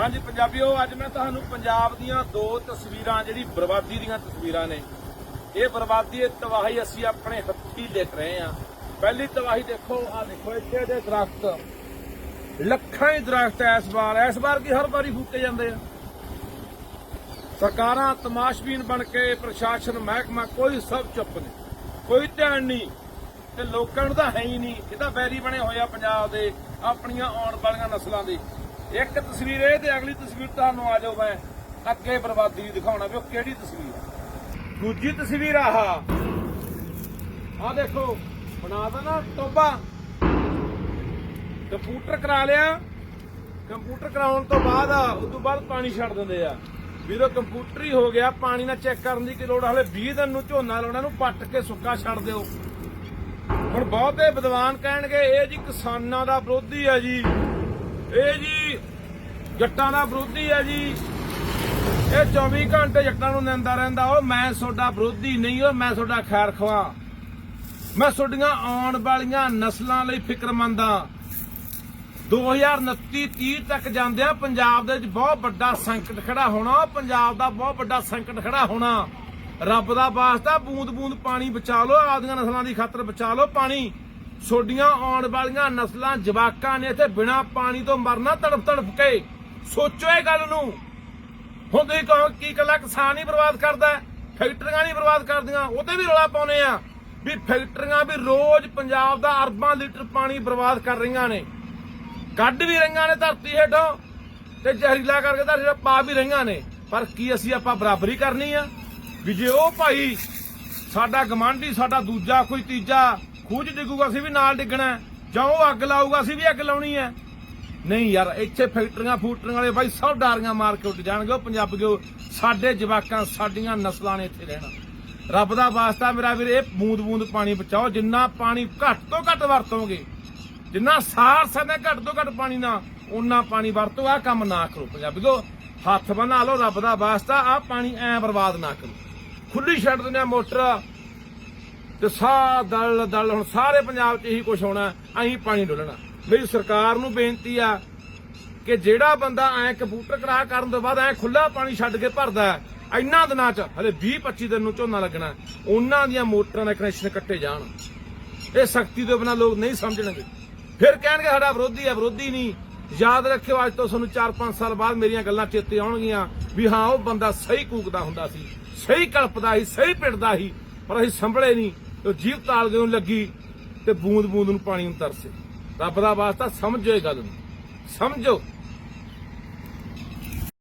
ਹਾਂਜੀ, ਪੰਜਾਬੀਓ, ਅੱਜ ਮੈਂ ਤੁਹਾਨੂੰ ਪੰਜਾਬ ਦੀਆਂ ਦੋ ਤਸਵੀਰਾਂ, ਜਿਹੜੀ ਬਰਬਾਦੀ ਦੀਆਂ ਤਸਵੀਰਾਂ ਨੇ, ਇਹ ਬਰਬਾਦੀ, ਇਹ ਤਬਾਹੀ ਅਸੀਂ ਆਪਣੇ ਹੱਥੀਂ ਲਿਖ ਰਹੇ ਹਾਂ। ਪਹਿਲੀ ਤਬਾਹੀ ਦੇਖੋ ਆ ਦੇਖੋ, ਇੱਥੇ ਦੇ ਦਰਖਤ, ਲੱਖਾਂ ਹੀ ਦਰਖਤ ਐ ਇਸ ਵਾਰ ਇਸ ਵਾਰ ਕੀ ਹਰ ਵਾਰੀ ਫੂਕੇ ਜਾਂਦੇ ਆ। ਸਰਕਾਰਾਂ ਤਮਾਸ਼ਬੀਨ ਬਣ ਕੇ ਪ੍ਰਸ਼ਾਸਨ, ਮਹਿਕਮਾ ਕੋਈ ਸਭ ਚੁੱਪ ਨੇ ਕੋਈ ਧਿਆਨ ਨਹੀਂ, ਤੇ ਲੋਕਾਂ ਨੂੰ ਤਾਂ ਹੈ ਹੀ ਨਹੀਂ, ਇਹ ਤਾਂ ਬੈਰੀ ਬਣੇ ਹੋਏ ਆ ਪੰਜਾਬ ਦੇ, ਆਪਣੀਆਂ ਆਉਣ ਵਾਲੀਆਂ ਨਸਲਾਂ ਦੇ। ਇੱਕ ਤਸਵੀਰ ਇਹ ਤੇ ਅਗਲੀ ਤਸਵੀਰ ਤੁਹਾਨੂੰ ਆ ਜਾਓ ਮੈਂ ਅੱਗੇ ਬਰਬਾਦੀ ਦਿਖਾਉਣਾ ਵੀ ਉਹ ਕਿਹੜੀ ਤਸਵੀਰ ਆ। ਦੂਜੀ ਤਸਵੀਰ ਆਹ। ਆ ਦੇਖੋ, ਬਣਾ ਤਾ ਨਾ ਟੋਬਾ ਕੰਪਿਊਟਰ ਕਰਾ ਲਿਆ। ਕੰਪਿਊਟਰ ਕਰਾਉਣ ਤੋਂ ਬਾਅਦ ਉਸ ਤੋਂ ਬਾਅਦ ਪਾਣੀ ਛੱਡ ਦਿੰਦੇ ਆ। ਵੀਰੋ, ਕੰਪਿਊਟਰ ਹੀ ਹੋ ਗਿਆ, ਪਾਣੀ ਨਾਲ ਚੈੱਕ ਕਰਨ ਦੀ ਕੀ ਲੋੜ ਹਲੇ 20 ਦਿਨ ਨੂੰ ਝੋਨਾ ਲਾਉਣਾ ਨੂੰ ਪੱਟ ਕੇ ਸੁੱਕਾ ਛੱਡ ਦਿਓ। ਹੁਣ ਬਹੁਤੇ ਵਿਦਵਾਨ ਕਹਿਣਗੇ, ਇਹ ਜੀ ਕਿਸਾਨਾਂ ਦਾ ਵਿਰੋਧੀ ਆ ਜੀ। ਇਹ ਜੀ ਜੱਟਾਂ ਦਾ ਵਿਰੋਧੀ ਹੈ ਜੀ। ਇਹ 24 ਘੰਟੇ ਜੱਟਾਂ ਨੂੰ ਨਿੰਦਾ ਰਹਿੰਦਾ, ਉਹ ਮੈਂ ਤੁਹਾਡਾ ਵਿਰੋਧੀ ਨਹੀਂ, ਉਹ ਮੈਂ ਤੁਹਾਡਾ ਖੈਰ ਖਵਾ। ਮੈਂ ਤੁਹਾਡੀਆਂ ਆਉਣ ਵਾਲੀਆਂ ਨਸਲਾਂ ਲਈ ਫਿਕਰਮੰਦ ਹਾਂ। 2029-30 ਤੱਕ ਜਾਂਦਿਆਂ ਪੰਜਾਬ ਦੇ ਵਿੱਚ ਬਹੁਤ ਵੱਡਾ ਸੰਕਟ ਖੜਾ ਹੋਣਾ ਪੰਜਾਬ ਦਾ ਬਹੁਤ ਵੱਡਾ ਸੰਕਟ ਖੜਾ ਹੋਣਾ। ਰੱਬ ਦਾ ਵਾਸਤਾ, ਬੂੰਦ-ਬੂੰਦ ਪਾਣੀ ਬਚਾ ਲਓ, ਆਪਦੀਆਂ ਨਸਲਾਂ ਦੀ ਖਾਤਰ ਬਚਾ ਲਓ ਪਾਣੀ। ਛੋਡੀਆਂ ਆਉਣ ਵਾਲੀਆਂ ਨਸਲਾਂ ਜਵਾਕਾਂ ਨੇ ਇੱਥੇ ਬਿਨਾਂ ਪਾਣੀ ਤੋਂ ਮਰਨਾ ਤੜਫ ਤੜਫ ਕੇ। ਸੋਚੋ ਇਹ ਗੱਲ ਨੂੰ। ਹੁਣ ਤੁਸੀਂ ਕਹੋ ਕੀ ਕੱਲਾ ਕਿਸਾਨ ਹੀ ਬਰਬਾਦ ਕਰਦਾ ਫੈਕਟਰੀਆਂ ਨਹੀਂ ਬਰਬਾਦ ਕਰਦੀਆਂ ਉਹਤੇ ਵੀ ਰੌਲਾ ਪਾਉਨੇ ਆ। ਵੀ ਫੈਕਟਰੀਆਂ ਵੀ ਰੋਜ਼ ਪੰਜਾਬ ਦਾ ਅਰਬਾਂ ਲੀਟਰ ਪਾਣੀ ਬਰਬਾਦ ਕਰ ਰਹੀਆਂ ਨੇ। ਕੱਢ ਵੀ ਰਹੀਆਂ ਨੇ ਧਰਤੀ ਹੇਠੋਂ ਤੇ ਜ਼ਹਿਰੀਲਾ ਕਰਕੇ ਧਰਤੀ ਪਾ ਵੀ ਰਹੀਆਂ ਨੇ। ਪਰ ਕੀ ਅਸੀਂ ਆਪਾਂ ਬਰਾਬਰੀ ਕਰਨੀ ਆ? ਵੀ ਜੇ ਉਹ ਭਾਈ ਸਾਡਾ ਗਮਾਂਡੀ ਸਾਡਾ ਦੂਜਾ, ਕੋਈ ਤੀਜਾ ਖੂਹ ਚ ਡਿੱਗੂਗਾ, ਅਸੀਂ ਵੀ ਨਾਲ ਡਿੱਗਣਾ ਜਾਂ ਉਹ ਅੱਗ ਲਾਊਗਾ, ਅਸੀਂ ਵੀ ਅੱਗ ਲਾਉਣੀ ਹੈ। ਨਹੀਂ ਯਾਰ, ਇੱਥੇ ਫੈਕਟਰੀਆਂ, ਫੂਟਰੀਆਂ ਵਾਲੇ ਬਾਈ ਸਭ ਡਾਰੀਆਂ ਮਾਰ ਕੇ ਉੱਡ ਜਾਣਗੇ। ਉਹ ਪੰਜਾਬੀਓ ਸਾਡੇ ਜਵਾਕਾਂ, ਸਾਡੀਆਂ ਨਸਲਾਂ ਨੇ ਇੱਥੇ ਰਹਿਣਾ। ਰੱਬ ਦਾ ਵਾਸਤਾ ਮੇਰਾ ਵੀਰ, ਇਹ ਬੂੰਦ ਬੂੰਦ ਪਾਣੀ ਬਚਾਓ। ਜਿੰਨਾ ਪਾਣੀ ਘੱਟ ਤੋਂ ਘੱਟ ਵਰਤੋਗੇ, ਜਿੰਨਾ ਸਾਰ ਸਕਦੇ ਘੱਟ ਤੋਂ ਘੱਟ ਪਾਣੀ ਨਾ ਉਨਾ ਪਾਣੀ ਵਰਤੋ। ਆ ਕੰਮ ਨਾ ਕਰੋ ਪੰਜਾਬੀਓ ਹੱਥ ਬਣਾ ਲਓ, ਰੱਬ ਦਾ ਵਾਸਤਾ। ਆ ਪਾਣੀ ਐ ਬਰਬਾਦ ਨਾ ਕਰੋ। ਖੁੱਲੀ ਛੱਡ ਦਿੰਦੇ ਮੋਟਰ। ਤੇ ਸਾ ਦਲ ਦਲ ਹੁਣ ਸਾਰੇ ਪੰਜਾਬ 'ਚ ਇਹੀ ਕੁਝ ਹੋਣਾ ਅਸੀਂ ਪਾਣੀ ਡੋਲਣਾ। ਮੇਰੀ ਸਰਕਾਰ ਨੂੰ ਬੇਨਤੀ ਆ ਕਿ ਜਿਹੜਾ ਬੰਦਾ ਐ ਕੰਪਿਊਟਰ ਕਰਾ ਕਰਨ ਤੋਂ ਬਾਅਦ ਐ ਖੁੱਲਾ ਪਾਣੀ ਛੱਡ ਕੇ ਭਰਦਾ ਹੈ, ਇੰਨਾ ਦਿਨਾਂ 'ਚ ਹਲੇ 20 25 ਦਿਨ ਨੂੰ ਝੋਨਾ ਲੱਗਣਾ ਉਹਨਾਂ ਦੀਆਂ ਮੋਟਰਾਂ ਦੇ ਕਨੈਕਸ਼ਨ ਕੱਟੇ ਜਾਣ। ਇਹ ਸਖਤੀ ਤੋਂ ਬਿਨਾਂ ਲੋਕ ਨਹੀਂ ਸਮਝਣਗੇ। ਫਿਰ ਕਹਿਣਗੇ ਸਾਡਾ ਵਿਰੋਧੀ ਹੈ ਵਿਰੋਧੀ ਨਹੀਂ। ਯਾਦ ਰੱਖਿਓ ਅੱਜ ਤੋਂ ਤੁਹਾਨੂੰ 4-5 ਸਾਲ ਬਾਅਦ ਮੇਰੀਆਂ ਗੱਲਾਂ ਚੇਤੇ ਆਉਣਗੀਆਂ ਵੀ ਹਾਂ ਉਹ ਬੰਦਾ ਸਹੀ ਕੂਕਦਾ ਹੁੰਦਾ ਸੀ ਸਹੀ ਕਲਪਦਾ ਸੀ ਸਹੀ ਪਿੜਦਾ ਸੀ ਪਰ ਅਸੀਂ ਸੰਭਲੇ ਨਹੀਂ। ਤੇ ਜੀਵ ਤਾਲਗੇ ਨੂੰ ਲੱਗੀ ਤੇ ਬੂੰਦ ਬੂੰਦ ਨੂੰ ਪਾਣੀ ਨੂੰ ਤਰਸੇ। ਰੱਬ ਦਾ ਵਾਸਤਾ ਸਮਝੋ ਇਹ ਗੱਲ ਨੂੰ। ਸਮਝੋ।